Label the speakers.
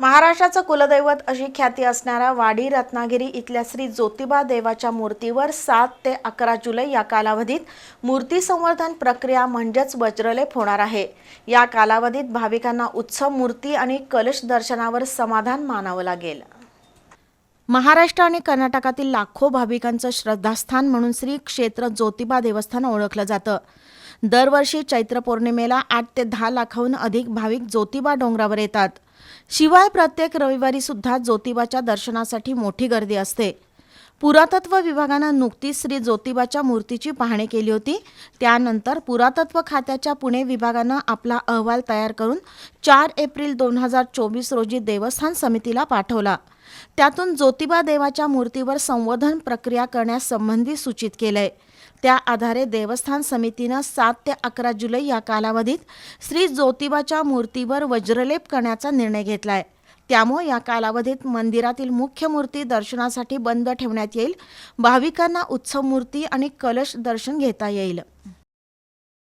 Speaker 1: महाराष्ट्राचं कुलदैवत अशी ख्याती असणाऱ्या वाडी रत्नागिरी इथल्या श्री ज्योतिबा देवाच्या मूर्तीवर सात ते अकरा जुलै या कालावधीत मूर्ती संवर्धन प्रक्रिया म्हणजेच वज्रलेप होणार आहे. या कालावधीत भाविकांना उत्सव मूर्ती आणि कलश दर्शनावर समाधान मानावं लागेल. महाराष्ट्र आणि कर्नाटकातील लाखो भाविकांचं श्रद्धास्थान म्हणून श्री क्षेत्र ज्योतिबा देवस्थान ओळखलं जातं. दरवर्षी चैत्र पौर्णिमेला आठ ते दहा लाखाहून अधिक भाविक ज्योतिबा डोंगरावर येतात. शिवाय प्रत्येक रविवारी सुद्धा ज्योतिबाच्या दर्शनासाठी मोठी गर्दी असते. पुरातत्व विभागानं नुकतीच श्री ज्योतिबाच्या मूर्तीची पाहणी केली होती. त्यानंतर पुरातत्व खात्याच्या पुणे विभागानं आपला अहवाल तयार करून चार एप्रिल दोन हजार चोवीस रोजी देवस्थान समितीला पाठवला. त्यातून ज्योतिबा देवाच्या मूर्तीवर संवर्धन प्रक्रिया करण्यासंबंधी सूचित केलंय. त्या आधारे देवस्थान समितीनं सात ते अकरा जुलै या कालावधीत श्री ज्योतिबाच्या मूर्तीवर वज्रलेप करण्याचा निर्णय घेतलाय. त्यामुळे या कालावधीत मंदिरातील मुख्य मूर्ती दर्शनासाठी बंद ठेवण्यात येईल. भाविकांना उत्सव मूर्ती आणि कलश दर्शन घेता येईल.